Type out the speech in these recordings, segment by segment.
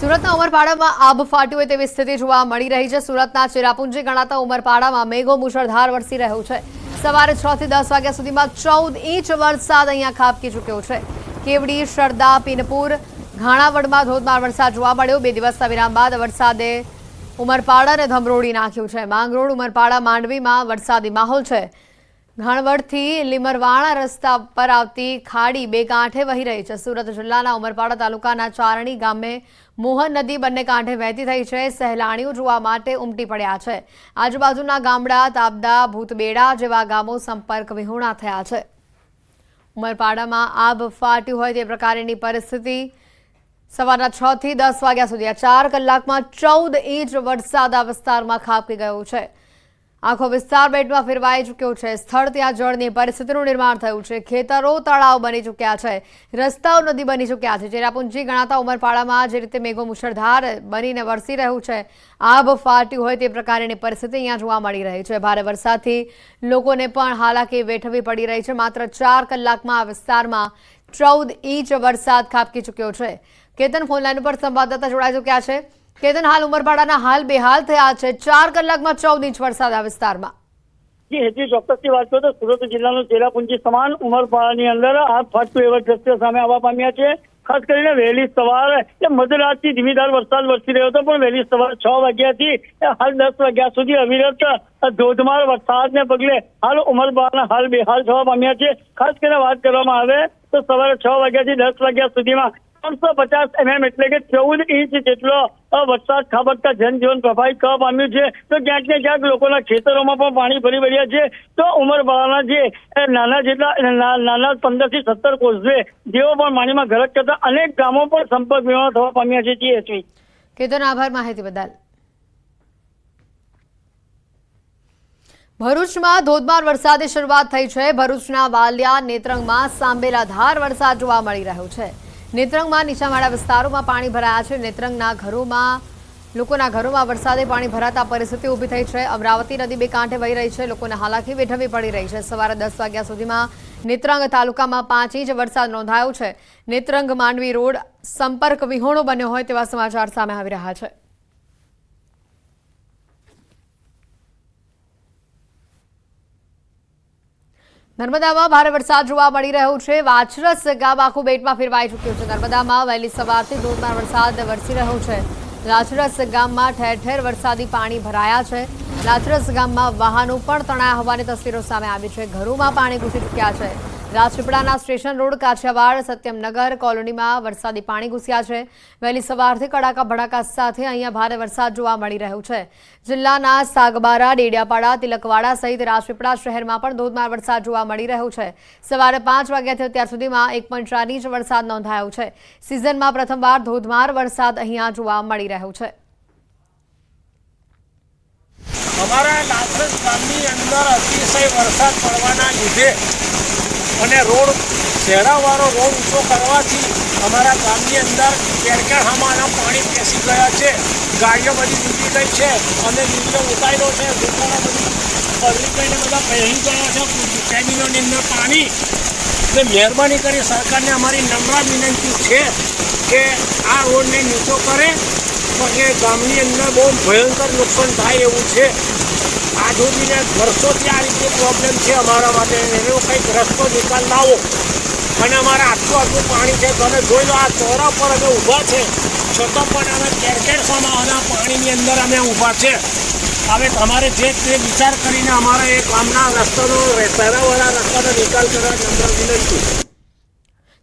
સુરતના ઉમરપાડામાં આબ ફાટ્યું હોય તેવી સ્થિતિ જોવા મળી રહી છે. સુરતના ચેરાપુંજી ગણાતા ઉમરપાડામાં મેઘો મુશળધાર વરસી રહ્યો છે. સવારે છ થી દસ વાગ્યા સુધીમાં ચૌદ ઇંચ વરસાદ અહીંયા ખાબકી ચૂક્યો છે. કેવડી, શરદા, પીનપુર, ઘાણાવડમાં ધોધમાર વરસાદ જોવા મળ્યો. બે દિવસના વિરામ બાદ વરસાદે ઉમરપાડાને ધમરોડી નાખ્યું છે. માંગરોળ, ઉમરપાડા, માંડવીમાં વરસાદી માહોલ છે. ઘાણવડથી લીમરવાણા રસ્તા પર આવતી ખાડી બે કાંઠે વહી રહી છે. સુરત જિલ્લાના ઉમરપાડા તાલુકાના ચારણી ગામે મોહન નદી બંને કાંઠે વહેતી થઈ છે. સહેલાણીઓ જોવા માટે ઉમટી પડ્યા છે. આજુબાજુના ગામડા તાબદા ભૂતબેડા જેવા ગામો સંપર્ક વિહોણા થયા છે. ઉમરપાડામાં આબ ફાટ્યું હોય તે પ્રકારની પરિસ્થિતિ સવારના છ થી દસ વાગ્યા સુધી આ ચાર કલાકમાં ચૌદ ઇંચ વરસાદ આ વિસ્તારમાં ખાબકી ગયો છે. આખો વિસ્તાર બેટમાં ફેરવાઈ ચૂક્યો છે. સ્થળ ત્યાં જળની પરિસ્થિતિનું નિર્માણ થયું છે. ખેતરો, તળાવ બની ચૂક્યા છે. રસ્તાઓ નદી બની ચૂક્યા છે. ચેરાપુંજી ગણાતા ઉમરપાડામાં જે રીતે મેઘો મુશળધાર બનીને વરસી રહ્યું છે આબ ફાટ્યું હોય તે પ્રકારની પરિસ્થિતિ અહીંયા જોવા મળી રહી છે. ભારે વરસાદથી લોકોને પણ હાલાકી વેઠવી પડી રહી છે. માત્ર ચાર કલાકમાં આ વિસ્તારમાં ચૌદ ઇંચ વરસાદ ખાબકી ચૂક્યો છે. કેતન ફોનલાઈન ઉપર સંવાદદાતા જોડાઈ ચૂક્યા છે. કેતન હાલ ઉમરપાડાના હાલ બેહાલ થયા છે. ચાર કલાકમાં ચૌદ ઇંચ વરસાદ આ વિસ્તારમાં. સુરત જિલ્લાનું ચેરાપુંજી સમાન ઉમરપાડાની અંદર આ ફર્સ્ટ એવર દ્રશ્ય સામે આવવા પામ્યા છે. ખાસ કરીને વહેલી સવાર, એ મધરાતથી ધીમીધાર વરસાદ વરસી રહ્યો હતો, પણ વહેલી સવારે છ વાગ્યાથી હાલ દસ વાગ્યા સુધી અવિરત ધોધમાર વરસાદને પગલે હાલ ઉમરપાડાના હાલ બેહાલ થવા પામ્યા છે. ખાસ કરીને વાત કરવામાં આવે તો સવારે છ વાગ્યાથી દસ વાગ્યા સુધીમાં ત્રણસો પચાસ એમએમ એટલે કે ચૌદ ઇંચ જેટલો વરસાદ ખાબકતા જનજીવન પ્રભાવિત થવા પામ્યું છે. તો ક્યાંક ને ક્યાંક લોકોના ખેતરોમાં પણ પાણી ભરી રહ્યા છે. તો ઉમરપાડાના જે નાના જેટલા નાના પંદરથી સત્તર કોઝવે જેઓ પણ પાણીમાં ગરક કરતા અનેક ગામો પણ સંપર્ક વિહોણા થવા પામ્યા છે જીએસવી કેતન, આભાર માહિતી બદલ. ભરૂચમાં ધોધમાર વરસાદે શરૂઆત થઈ છે. ભરૂચના વાલિયા નેત્રંગમાં સાંબેલાધાર વરસાદ જોવા મળી રહ્યો છે. નેત્રંગમાં નીચાણવાળા વિસ્તારોમાં પાણી ભરાયા છે. નેત્રંગના ઘરોમાં, લોકોના ઘરોમાં વરસાદે પાણી ભરાતા પરિસ્થિતિ ઊભી થઈ છે. અમરાવતી નદી બે કાંઠે વહી રહી છે. લોકોને હાલાકી વેઠવી પડી રહી છે. સવારે દસ વાગ્યા સુધીમાં નેત્રંગ તાલુકામાં પાંચ ઇંચ વરસાદ નોંધાયો છે. નેત્રંગ માંડવી રોડ સંપર્ક વિહોણો બન્યો હોય તેવા સમાચાર સામે આવી રહ્યા છે. નર્મદામાં ભારે વરસાદ જોવા મળી રહ્યો છે. વાછરસ ગામ આખું બેટમાં ફેરવાઈ ચૂક્યું છે. નર્મદામાં વહેલી સવારથી ધોધમાર વરસાદ વરસી રહ્યો છે. લાછરસ ગામમાં ઠેર ઠેર વરસાદી પાણી ભરાયા છે. લાછરસ ગામમાં વાહનો પણ તણાયા હોવાની તસવીરો સામે આવી છે. ઘરોમાં પાણી ઘૂસી ચૂક્યા છે. રાજપીપળાના સ્ટેશન રોડ કાછિયાવાડ સત્યમનગર કોલોનીમાં વરસાદી પાણી ઘૂસ્યા છે. વહેલી સવારથી કડાકા ભડાકા સાથે અહીંયા ભારે વરસાદ જોવા મળી રહ્યો છે. જિલ્લાના સાગબારા, ડેડિયાપાડા, તિલકવાડા સહિત રાજપીપળા શહેરમાં પણ ધોધમાર વરસાદ જોવા મળી રહ્યો છે. સવારે પાંચ વાગ્યાથી અત્યાર સુધીમાં એક પોઈન્ટ ચાર ઇંચ વરસાદ નોંધાયો છે. સિઝનમાં પ્રથમવાર ધોધમાર વરસાદ અહીંયા જોવા મળી રહ્યો છે. અમારા ગામની અંદર અતિશય વરસાદ પડવાના લીધે અને રોડ શહેરાવાળો રોડ ઊંચો કરવાથી અમારા ગામની અંદર કેરકેહામાંના પાણી પેસી ગયા છે. ગાડીઓ બધી ડૂબી ગઈ છે અને નીચે ઉતાર્યો છે. દુકાનો બધી પલરી ગઈને બધા પહેરી ગયા છે. કેબિનોની અંદર પાણી. એટલે મહેરબાની કરી સરકારને અમારી નમ્ર વિનંતી છે કે આ રોડને નીચો કરે એ ગામની અંદર બહુ ભયંકર નુકસાન થાય એવું છે. આ જોડીને વર્ષોથી આ રીતે પ્રોબ્લેમ છે અમારા માટે. એનો કંઈક રસ્તો નિકાલ લાવો. અને અમારા આટલું આટલું પાણી છે. તમે જોઈ લો, આ ચોરા પર અમે ઊભા છે. છતાં પણ અમે કેરકેરસામાં પાણીની અંદર અમે ઊભા છે. હવે તમારે જે તે વિચાર કરીને અમારા એ ગામના રસ્તાનો પહેરાવાળા રસ્તાનો નિકાલ કરવા નંબર વિનંતી.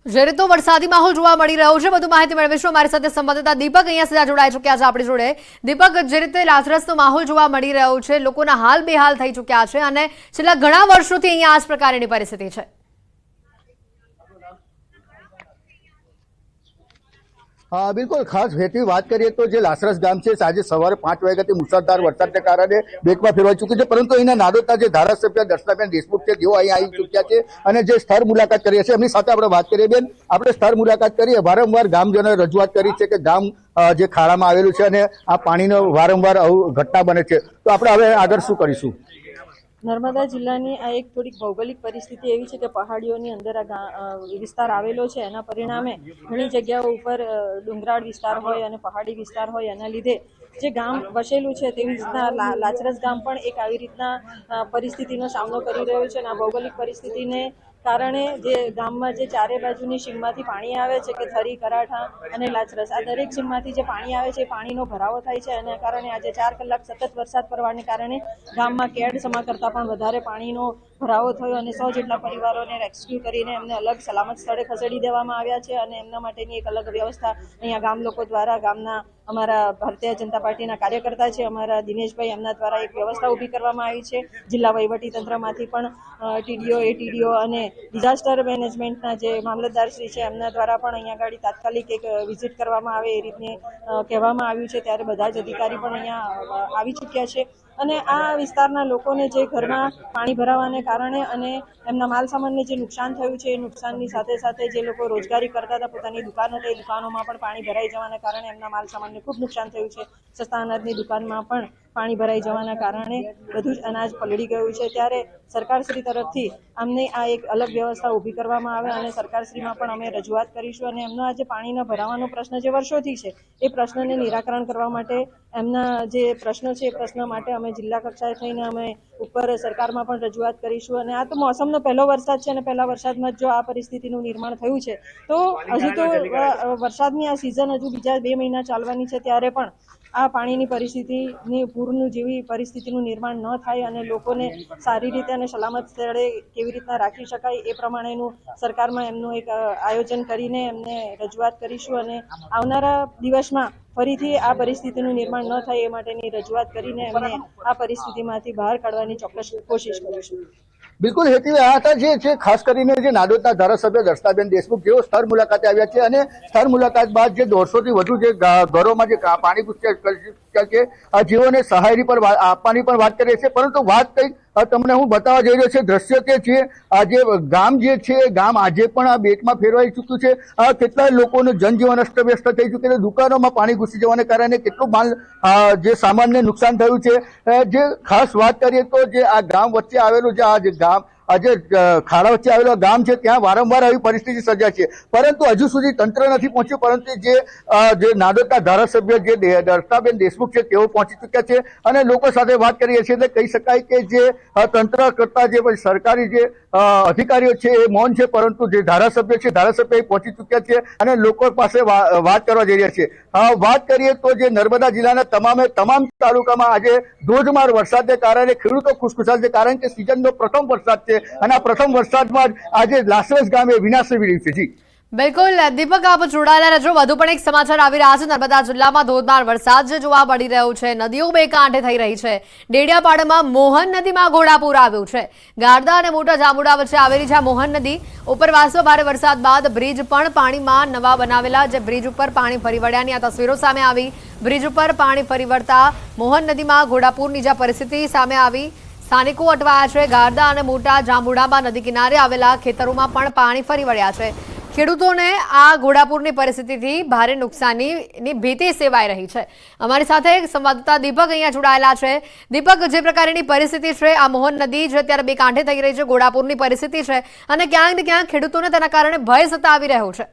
જે રીતનો વરસાદી માહોલ જોવા મળી રહ્યો છે, વધુ માહિતી મેળવીશું. અમારી સાથે સંવાદદાતા દીપક અહીંયા સીધા જોડાઈ ચૂક્યા છે આપણી જોડે. દીપક, જે રીતે લાથરસનો માહોલ જોવા મળી રહ્યો છે, લોકોના હાલ બેહાલ થઈ ચૂક્યા છે અને છેલ્લા ઘણા વર્ષોથી અહીંયા આ જ પ્રકારની પરિસ્થિતિ છે. બિલકુલ. ખાસ હેતુની વાત કરીએ તો જે લાસરસ ગામ છે આજે સવારે પાંચ વાગ્યાથી મુસળધાર વરસાદને કારણે બેકમાં ફેરવાઈ ચૂક્યું છે, પરંતુ અહીંના નાદોતા જે ધારાસભ્ય દર્શનાબેન દેશમુખ છે, તેઓ અહીં આવી ચૂક્યા છે અને જે સ્થળ મુલાકાત કરીએ છીએ એમની સાથે આપણે વાત કરીએ. બેન, આપણે સ્થળ મુલાકાત કરીએ. વારંવાર ગામજનોએ રજૂઆત કરી છે કે ગામ જે ખાડામાં આવેલું છે અને આ પાણીનો વારંવાર ઘટના બને છે. તો આપણે હવે આગળ શું કરીશું? નર્મદા જિલ્લાની આ એક થોડીક ભૌગોલિક પરિસ્થિતિ એવી છે કે પહાડીઓની અંદર આ વિસ્તાર આવેલો છે. એના પરિણામે ઘણી જગ્યાઓ ઉપર ડુંગરાળ વિસ્તાર હોય અને પહાડી વિસ્તાર હોય. એના લીધે જે ગામ વસેલું છે તેવી રીતના લાચરસ ગામ પણ એક આવી રીતના પરિસ્થિતિનો સામનો કરી રહ્યો છે અને આ ભૌગોલિક પરિસ્થિતિને કારણે જે ગામમાં જે ચારે બાજુની સીમમાંથી પાણી આવે છે કે થરી, કરાઠા અને લાચરસ, આ દરેક સીમમાંથી જે પાણી આવે છે પાણીનો ભરાવો થાય છે અને કારણે આજે ચાર કલાક સતત વરસાદ પડવાને કારણે ગામમાં કેડ સમા કરતાં પણ વધારે પાણીનો ભરાવો થયો અને સો જેટલા પરિવારોને રેસ્ક્યુ કરીને એમને અલગ સલામત સ્થળે ખસેડી દેવામાં આવ્યા છે અને એમના માટેની એક અલગ વ્યવસ્થા અહીંયા ગામ લોકો દ્વારા ગામના અમારા ભારતીય જનતા પાર્ટીના કાર્યકર્તા છે, અમારા દિનેશભાઈ એમના દ્વારા એક વ્યવસ્થા ઊભી કરવામાં આવી છે. જિલ્લા તંત્રમાંથી પણ ટીડીઓ, એટીડીઓ અને ડિઝાસ્ટર મેનેજમેન્ટના જે મામલતદાર શ્રી છે એમના દ્વારા પણ અહીંયા આગળ તાત્કાલિક એક વિઝિટ કરવામાં આવે એ રીતની કહેવામાં આવ્યું છે. ત્યારે બધા જ અધિકારી પણ અહીંયા આવી ચૂક્યા છે. અને આ વિસ્તારના લોકોને જે ઘરમાં પાણી ભરાવાને કારણે અને એમના માલ સામાનને જે નુકસાન થયું છે, એ નુકસાનની સાથે સાથે જે લોકો રોજગારી કરતા હતા, પોતાની દુકાનો એ દુકાનોમાં પણ પાણી ભરાઈ જવાના કારણે એમના માલ સામાનને ખૂબ નુકસાન થયું છે. સસ્તા અનાજની દુકાનમાં પણ પાણી ભરાઈ જવાના કારણે બધું જ અનાજ પલળી ગયું છે. ત્યારે સરકારશ્રી તરફથી અમને આ એક અલગ વ્યવસ્થા ઊભી કરવામાં આવે અને સરકારશ્રીમાં પણ અમે રજૂઆત કરીશું અને એમનો આ જે પાણીના ભરાવાનો પ્રશ્ન જે વર્ષોથી છે, એ પ્રશ્નને નિરાકરણ કરવા માટે એમના જે પ્રશ્નો છે, એ પ્રશ્ન માટે અમે જિલ્લા કક્ષાએ થઈને અમે ઉપર સરકારમાં પણ રજૂઆત કરીશું. અને આ તો મોસમનો પહેલો વરસાદ છે અને પહેલા વરસાદમાં જ આ પરિસ્થિતિનું નિર્માણ થયું છે, તો હજુ તો વરસાદની આ સિઝન હજુ બીજા બે મહિના ચાલવાની છે, ત્યારે પણ આ પાણીની પરિસ્થિતિની પૂરનું જેવી પરિસ્થિતિનું નિર્માણ ન થાય અને લોકોને સારી રીતે અને સલામત સ્થળે કેવી રીતના રાખી શકાય એ પ્રમાણેનું સરકારમાં એમનું એક આયોજન કરીને એમને રજૂઆત કરીશું અને આવનારા દિવસમાં ફરીથી આ પરિસ્થિતિનું નિર્માણ ન થાય એ માટેની રજૂઆત કરીને એમને આ પરિસ્થિતિમાંથી બહાર કાઢવાની ચોક્કસ કોશિશ કરીશું. બિલકુલ, હેતુ આ હતા જે છે ખાસ કરીને જે નાદોદના ધારાસભ્ય દર્શનાબેન દેશમુખ, જેઓ સ્થળ મુલાકાતે આવ્યા છે અને સ્થળ મુલાકાત બાદ જે દોઢસોથી વધુ જે ઘરોમાં જે પાણી ઘૂસ્યા છે, આ જેઓને સહાયની પર આપવાની પણ વાત કરી છે, પરંતુ વાત કંઈક તમને હું બતાવવા જઈ રહ્યો છે દ્રશ્ય કે છે આજે ગામ જે છે, ગામ આજે પણ આ બેટમાં ફેરવાઈ ચૂક્યું છે. આ કેટલાય લોકોનું જનજીવન અસ્તવ્યસ્ત થઈ ચૂક્યું છે દુકાનોમાં પાણી ઘૂસી જવાને કારણે કેટલું માલ જે સામાનને નુકસાન થયું છે. જે ખાસ વાત કરીએ તો જે આ ગામ વચ્ચે આવેલું જે આ જે ગામ આ જે અ, ખાડા વચ્ચે આવેલો ગામ છે ત્યાં વારંવાર આવી પરિસ્થિતિ સર્જાય છે. પરંતુ હજુ સુધી તંત્ર નથી પહોંચ્યું પરંતુ જે જે નાદોદના ધારાસભ્ય જે દર્શનાબેન દેશમુખ છે તેઓ પહોંચી ચૂક્યા છે. અને લોકો સાથે વાત કરીએ છીએ એટલે કહી શકાય કે જે તંત્ર કરતા જે સરકારી જે અધિકારીઓ છે એ મૌન છે પરંતુ જે ધારાસભ્ય છે ધારાસભ્ય પહોંચી ચૂક્યા છે અને લોકો પાસે વાત કરવા જઈ રહ્યા છે. વાત કરીએ તો જે નર્મદા જિલ્લાના તમામે તમામ તાલુકામાં આજે ધોધમાર વરસાદને કારણે ખેડૂતો ખુશખુશાલ છે કારણ કે સિઝનનો પ્રથમ વરસાદ છે. અને આ પ્રથમ વરસાદમાં આજે લાસરસ ગામે વિનાશ રહ્યું છે. જી. બિલકુલ, દીપક, આપ જોડાયેલા રહેજો. વધુ પણ એક સમાચાર આવી રહ્યા છે. નર્મદા જિલ્લામાં ધોધમાર વરસાદ જે જોવા મળી રહ્યો છે. નદીઓ બે કાંઠે થઈ રહી છે. ડેડિયાપાડામાં મોહન નદીમાં ઘોડાપૂર આવ્યું છે. ગારદા અને મોટા જામુડા વચ્ચે આવેલી છે મોહન નદી. ઉપરવાસમાં ભારે વરસાદ બાદ બ્રિજ પણ પાણીમાં નવા બનાવેલા જે બ્રિજ ઉપર પાણી ફરી વળ્યાની આ તસવીરો સામે આવી. બ્રિજ ઉપર પાણી ફરી વળતા મોહન નદીમાં ઘોડાપૂરની જે પરિસ્થિતિ સામે આવી સ્થાનિકો અટવાયા છે. ગારદા અને મોટા જાંબુડામાં નદી કિનારે આવેલા ખેતરોમાં પણ પાણી ફરી વળ્યા છે. ખેડૂતોને આ ઘોડાપુરની પરિસ્થિતિથી ભારે નુકસાનીની ભીતિ સેવાઈ રહી છે. અમારી સાથે સંવાદદાતા દીપક અહીંયા જોડાયેલા છે. દીપક, જે પ્રકારની પરિસ્થિતિ છે, આ મોહન નદી જે અત્યારે બે કાંઠે થઈ રહી છે, ઘોડાપુરની પરિસ્થિતિ છે અને ક્યાંક ને ક્યાંક ખેડૂતોને તેના કારણે ભય સતાવી રહ્યો છે.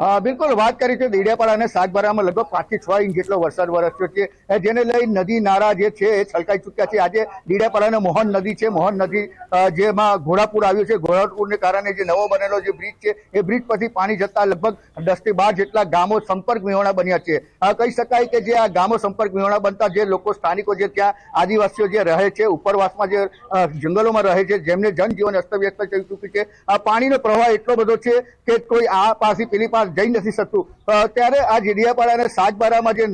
બિલકુલ, વાત કરી છે દેડિયાપાડા અને સાગબારામાં લગભગ પાંચથી છ ઇંચ જેટલો વરસાદ વરસ્યો છે જેને લઈ નદી નાળા જે છે એ છલકાઈ ચૂક્યા છે. આજે દેડિયાપાડા અને મોહન નદી છે. મોહન નદી જેમાં ઘોડાપુર આવ્યું છે. ઘોડાપુરને કારણે જે નવો બનેલો જે બ્રિજ છે, એ બ્રિજ પરથી પાણી જતા લગભગ દસથી બાર જેટલા ગામો સંપર્ક વિહોણા બન્યા છે. કહી શકાય કે જે આ ગામો સંપર્ક વિહોણા બનતા જે લોકો સ્થાનિકો જે ત્યાં આદિવાસીઓ જે રહે છે, ઉપરવાસમાં જે જંગલોમાં રહે છે, જેમને જનજીવન અસ્તવ્યસ્ત થઈ ચૂક્યું છે. આ પાણીનો પ્રવાહ એટલો બધો છે કે કોઈ આ પાસે પેલી પાસે જઈ નથી શકતું. ત્યારે આ જેડિયાપાડા અને સાગબારામાં જે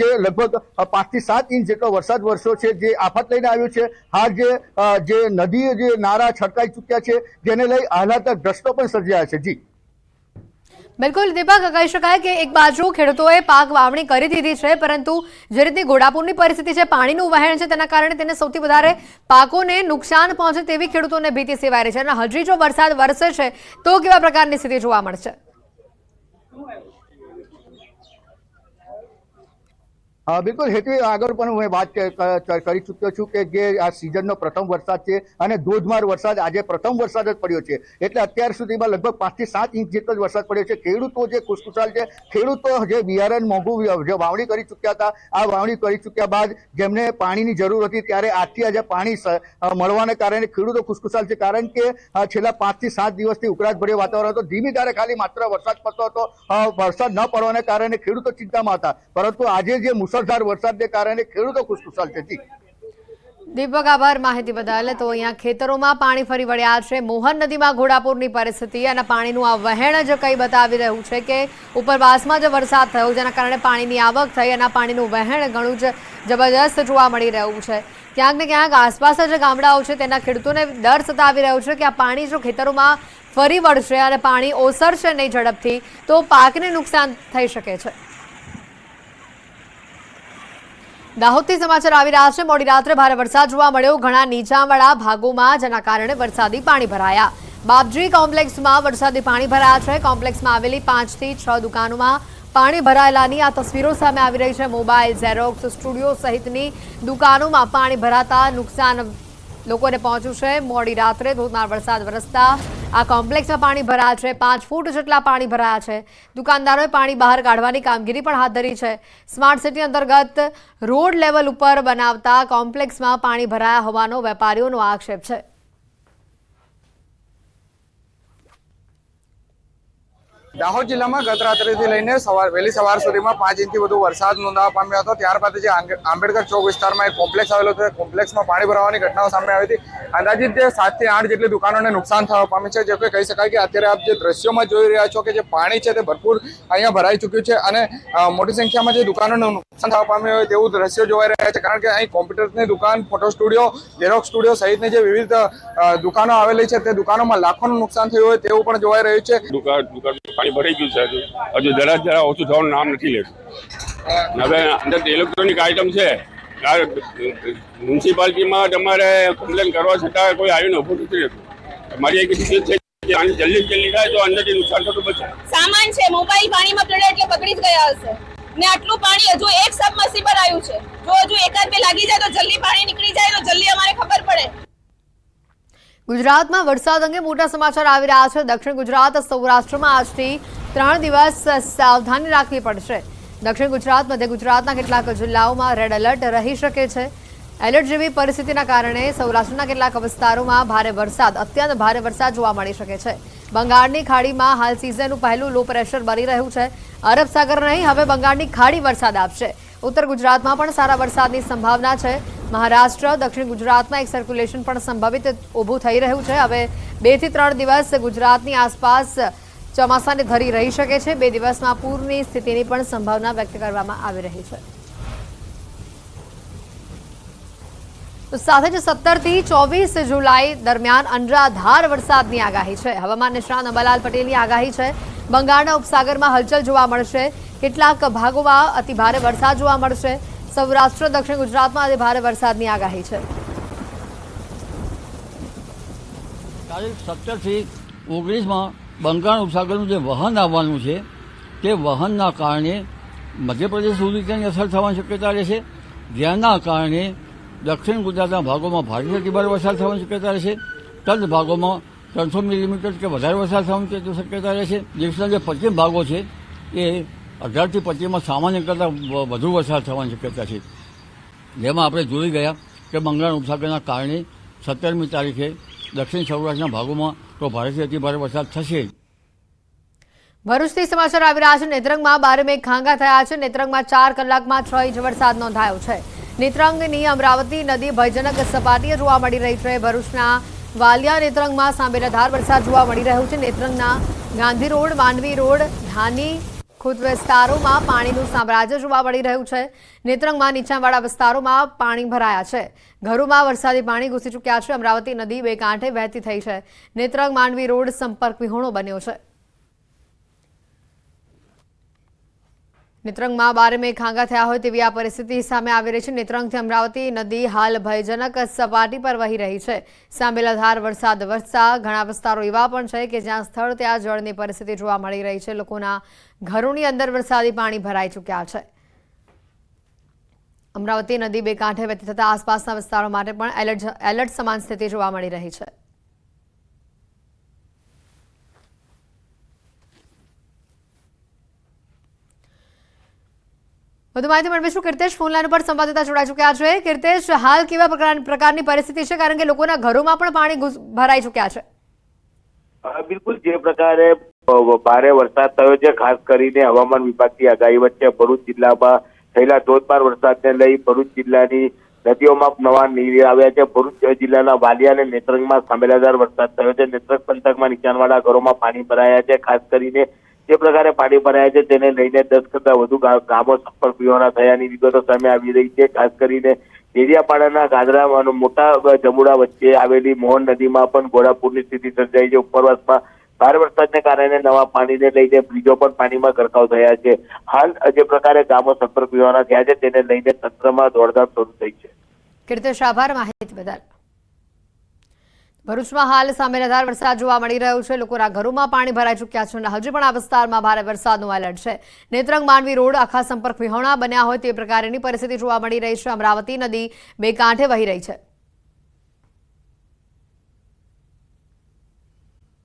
જે લગભગ પાંચથી સાત ઇંચ જેટલો વરસાદ વરસ્યો છે, જે આફત લઈને આવ્યું છે હાલ જે જે નદી જે નારા છટકાઈ ચૂક્યા છે, જેને લઈ આહલાદક દ્રશ્યો પણ સર્જાયા છે. જી. બિલકુલ, દીપક, કહી શકાય કે એક બાજુ ખેડૂતોએ પાક વાવણી કરી દીધી છે, પરંતુ જે રીતની ઘોડાપુરની પરિસ્થિતિ છે, પાણીનું વહેણ છે, તેના કારણે તેને સૌથી વધારે પાકોને નુકસાન પહોંચે તેવી ખેડૂતોને ભીતિ સેવાય રહી છે. અને હજી જો વરસાદ વરસે છે, તો કેવા પ્રકારની સ્થિતિ જોવા મળશે? હા બિલકુલ, હેતુ આગળ પણ હું વાત કરી ચૂક્યો છું કે જે આ સિઝનનો પ્રથમ વરસાદ છે અને ધોધમાર વરસાદ આજે પ્રથમ વરસાદ જ પડ્યો છે. એટલે અત્યાર સુધીમાં લગભગ પાંચથી સાત ઇંચ જેટલો જ વરસાદ પડ્યો છે. ખેડૂતો જે ખુશખુશાલ છે, ખેડૂતો જે બિયારણ મોંઘું જે વાવણી કરી ચૂક્યા હતા, આ વાવણી કરી ચૂક્યા બાદ જેમને પાણીની જરૂર હતી ત્યારે આજથી આજે પાણી મળવાને કારણે ખેડૂતો ખુશખુશાલ છે. કારણ કે છેલ્લા પાંચથી સાત દિવસથી ઉકળાટભર્યું વાતાવરણ હતો. ધીમી ધારે ખાલી માત્ર વરસાદ પડતો હતો. વરસાદ ન પડવાને કારણે ખેડૂતો ચિંતામાં હતા. પરંતુ આજે જે મુસળધાર વરસાદને કારણે ખેડૂતો ખુશખુશાલ છે. દીપક આભાર માહિતી બદલ. તો અહીંયા ખેતરોમાં પાણી ફરી વળ્યા છે. મોહન નદીમાં ઘોડાપુરની પરિસ્થિતિ અને પાણીનું આ વહેણ જ કંઈ બતાવી રહ્યું છે કે ઉપરવાસમાં જે વરસાદ થયો, જેના કારણે પાણીની આવક થઈ અને પાણીનું વહેણ ઘણું જ જબરજસ્ત જોવા મળી રહ્યું છે. ક્યાંક ને ક્યાંક આસપાસ જે ગામડાઓ છે તેના ખેડૂતોને ડર સતાવી રહ્યો છે કે આ પાણી જો ખેતરોમાં ફરી વળશે અને પાણી ઓસરશે નહીં ઝડપથી, તો પાકને નુકસાન થઈ શકે છે. દાહોદથી સમાચાર આવી રહ્યા છે. મોડી રાત્રે ભારે વરસાદ જોવા મળ્યો. ઘણા નીચાણવાળા ભાગોમાં જેના કારણે વરસાદી પાણી ભરાયા. બાપજી કોમ્પ્લેક્સમાં વરસાદી પાણી ભરાયા છે. કોમ્પ્લેક્સમાં આવેલી પાંચથી છ દુકાનોમાં પાણી ભરાયેલાની આ તસવીરો સામે આવી રહી છે. મોબાઈલ, ઝેરોક્સ, સ્ટુડિયો સહિતની દુકાનોમાં પાણી ભરાતા નુકસાન લોકોને પહોંચ્યું છે. મોડી રાત્રે ધોધમાર વરસાદ વરસતા આ કોમ્પ્લેક્સમાં પાણી ભરાયા છે. પાંચ ફૂટ જેટલા પાણી ભરાયા છે. દુકાનદારોએ પાણી બહાર કાઢવાની કામગીરી પણ હાથ ધરી છે. સ્માર્ટ સિટી અંતર્ગત રોડ લેવલ ઉપર બનાવતા કોમ્પ્લેક્સમાં પાણી ભરાયા હોવાનો વેપારીઓનો આક્ષેપ છે. દાહોદ જિલ્લામાં ગત રાત્રેથી લઈને સવાર વહેલી સવાર સુધીમાં પાંચ ઇંચથી વધુ વરસાદ નોંધાવા પામ્યો હતો. ત્યારબાદ જે આંબેડકર ચોક વિસ્તારમાં એક કોમ્પ્લેક્સ આવેલો હતો. કોમ્પ્લેક્સમાં પાણી ભરાવાની ઘટનાઓ સામે આવી હતી. અંદાજિત જે સાતથી આઠ જેટલી દુકાનોને નુકસાન થવા પામ્યું છે. જે કોઈ કહી શકાય કે અત્યારે આપ જે દ્રશ્યોમાં જોઈ રહ્યા છો કે જે પાણી છે તે ભરપૂર અહીંયા ભરાઈ ચૂક્યું છે અને મોટી સંખ્યામાં જે દુકાનોને નુકસાન થવા પામ્યું હોય તેવું દ્રશ્યો જોવાઈ રહ્યા છે. કારણ કે અહીં કોમ્પ્યુટર્સની દુકાન, ફોટો સ્ટુડિયો ઝેરોક્સ સ્ટુડિયો સહિતની જે વિવિધ દુકાનો આવેલી છે તે દુકાનોમાં લાખોનું નુકસાન થયું હોય તેવું પણ જોવાઈ રહ્યું છે. દુકાન પાણી ભરાઈ ગયું છે હજુ. જરા જરા ઓછું થવાનું નામ નથી લેતું. હવે અંદર ઇલેક્ટ્રોનિક આઇટમ છે મ્યુનિસિપાલિટીમાં તમારે કમ્પ્લેન કરવા છતાં કોઈ આવીને ઊભું નથી રહેતું. મારી એક રિક્વેસ્ટ છે કે આની જલ્દી જલ્દી થાય તો અંદરથી નુકસાન થતું બચે. સામાન છે, મોબાઈલ પાણીમાં પડ્યો એટલે બગડી જ ગયા હશે. ને આટલું પાણી હજુ એક સબમર્સિબલ આવ્યું છે. જો હજુ એકાદ બે લાગી જાય તો જલ્દી પાણી નીકળી જાય તો જલ્દી અમારે ખબર પડે. ગુજરાતમાં વરસાદ અંગે મોટા સમાચાર આવી રહ્યા છે. દક્ષિણ ગુજરાત, સૌરાષ્ટ્રમાં આજથી ત્રણ દિવસ સાવધાની રાખવી પડશે. દક્ષિણ ગુજરાત, મધ્ય ગુજરાતના કેટલાક જિલ્લાઓમાં રેડ એલર્ટ રહી શકે છે. એલર્ટ જેવી પરિસ્થિતિના કારણે સૌરાષ્ટ્રના કેટલાક વિસ્તારોમાં ભારે વરસાદ, અત્યંત ભારે વરસાદ જોવા મળી શકે છે. બંગાળની ખાડીમાં હાલ સિઝનનું પહેલું લો પ્રેશર બની રહ્યું છે. અરબ સાગર નહીં, હવે બંગાળની ખાડી વરસાદ આપશે. ઉત્તર ગુજરાતમાં પણ સારા વરસાદની સંભાવના છે. મહારાષ્ટ્ર, દક્ષિણ ગુજરાતમાં એક સર્ક્યુલેશન પણ સંભવિત ઊભું થઈ રહ્યું છે. હવે બેથી ત્રણ દિવસ ગુજરાતની આસપાસ ચોમાસાને ધરી રહી શકે છે. બે દિવસમાં પૂરની સ્થિતિની પણ સંભાવના વ્યક્ત કરવામાં આવી રહી છે. તો સાથે જ સત્તરથી ચોવીસ જુલાઈ દરમિયાન અનરાધાર વરસાદની આગાહી છે. હવામાન નિષ્ણાત અંબાલાલ પટેલની આગાહી છે. બંગાળના ઉપસાગરમાં હલચલ જોવા મળશે. કેટલાક ભાગોમાં અતિભારે વરસાદ જોવા મળશે. સૌરાષ્ટ્ર, દક્ષિણ ગુજરાતમાં આજે ભારે વરસાદની આગાહી છે. તારીખ સત્તરથી ઓગણીસમાં બંગાળ ઉપસાગરનું જે વહન આવવાનું છે, તે વહનના કારણે મધ્યપ્રદેશ સુધી તેની અસર થવાની શક્યતા રહેશે જેના કારણે દક્ષિણ ગુજરાતના ભાગોમાં ભારેથી અતિભારે વરસાદ થવાની શક્યતા રહેશે તદ ભાગોમાં ત્રણસો મિલીમીટર કે વધારે વરસાદ થવાની શક્યતા રહેશે દેશના જે પશ્ચિમ ભાગો છે, એ અઢારથી પચીસમાં સામાન્ય કરતાં વધુ વરસાદ થવાની શક્યતા છે. જેમાં આપણે જોઈ ગયા કે બંગાળ ઉપસાગરના કારણે સત્તરમી તારીખે દક્ષિણ સૌરાષ્ટ્રના ભાગોમાં તો ભારેથી અતિભારે વરસાદ થશે. ભરૂચથી સમાચાર આવી રહ્યા છે. નેત્રંગમાં બારે મેઘ ખાંગા થયા છે. નેત્રંગમાં ચાર કલાકમાં છ ઇંચ વરસાદ નોંધાયો છે. નેત્રંગની અમરાવતી નદી ભયજનક સપાટીએ જોવા મળી રહી છે. ભરૂચના વાલિયા નેત્રંગમાં સાંભેલાધાર વરસાદ જોવા મળી રહ્યો છે. નેત્રંગના ગાંધી રોડ, માંડવી રોડ, ધાની ખુદ વિસ્તારોમાં પાણીનું સામ્રાજ્ય જોવા મળી રહ્યું છે. નેત્રંગમાં નીચાણવાળા વિસ્તારોમાં પાણી ભરાયા છે. ઘરોમાં વરસાદી પાણી ઘૂસી ચૂક્યા છે. અમરાવતી નદી બે કાંઠે વહેતી થઈ છે. નેત્રંગ માંડવી રોડ સંપર્ક વિહોણો બન્યો છે. નેત્રંગમાં બારે મેઘ ખાંગા થયા હોય તેવી આ પરિસ્થિતિ સામે આવી રહી છે. નેત્રંગથી અમરાવતી નદી હાલ ભયજનક સપાટી પર વહી રહી છે. સાંભેલાધાર વરસાદ વરસતા ઘણા વિસ્તારો એવા પણ છે કે જ્યાં સ્થળ ત્યાં જળની પરિસ્થિતિ જોવા મળી રહી છે. લોકોના ઘરોની અંદર વરસાદી પાણી ભરાઈ ચૂક્યા છે. અમરાવતી નદી બે કાંઠે વહેતી થતા આસપાસના વિસ્તારો માટે પણ એલર્ટ એલર્ટ સમાન સ્થિતિ જોવા મળી રહી છે. વધુ માહિતી મેળવીશું. કીર્તેશ ફોનલાઈન પર સંવાદદાતા જોડાઈ ચૂક્યા છે. કીર્તેશ, હાલ કેવા પ્રકાર- પ્રકારની પરિસ્થિતિ છે? કારણ કે લોકોના ઘરોમાં પણ પાણી ભરાઈ ચૂક્યા છે. બિલકુલ. જે પ્રકારે ભારે વરસાદ થયો છે, ખાસ કરીને હવામાન વિભાગની આગાહી વચ્ચે ભરૂચ જિલ્લામાં થયેલા ધોધમાર વરસાદને લઈ ભરૂચ જિલ્લાની નદીઓમાં નવા નીર આવ્યા છે. ભરૂચ જિલ્લાના વાલિયા અને નેત્રંગમાં સામેલાદાર વરસાદ થયો છે. નેત્રંગ પંથકમાં નીચાણવાળા ઘરોમાં પાણી ભરાયા છે. ખાસ કરીને જે પ્રકારે પાણી ભરાયા છે તેને લઈને દસ કરતા વધુ ગામો સફળ પીવાના થયાની વિગતો સામે આવી રહી છે. ખાસ કરીને ડેડિયાપાડાના ગાદરા અને મોટા જમુડા વચ્ચે આવેલી મોહન નદીમાં પણ ઘોડાપૂરની સ્થિતિ સર્જાઈ છે. ઉપરવાસમાં ભારે વરસાદને કારણે નવા પાણીને લઈને બ્રિજો પણ પાણીમાં ગરકાવ થયા છે. હાલ જે પ્રકારે ગામો સંપર્ક પીવાના થયા છે તેને લઈને તંત્રમાં દોડધામ શરૂ થઈ છે. કીર્તેશ, આભાર માહિતી બદલ. ભરૂચમાં હાલ સામેલાધાર વરસાદ જોવા મળી રહ્યો છે. લોકોના ઘરોમાં પાણી ભરાઈ ચૂક્યા છે અને હજી પણ આ વિસ્તારમાં ભારે વરસાદનું એલર્ટ છે. નેત્રંગ માંડવી રોડ આખા સંપર્ક વિહોણા બન્યા હોય તે પ્રકારની પરિસ્થિતિ જોવા મળી રહી છે. અમરાવતી નદી બે કાંઠે વહી રહી છે.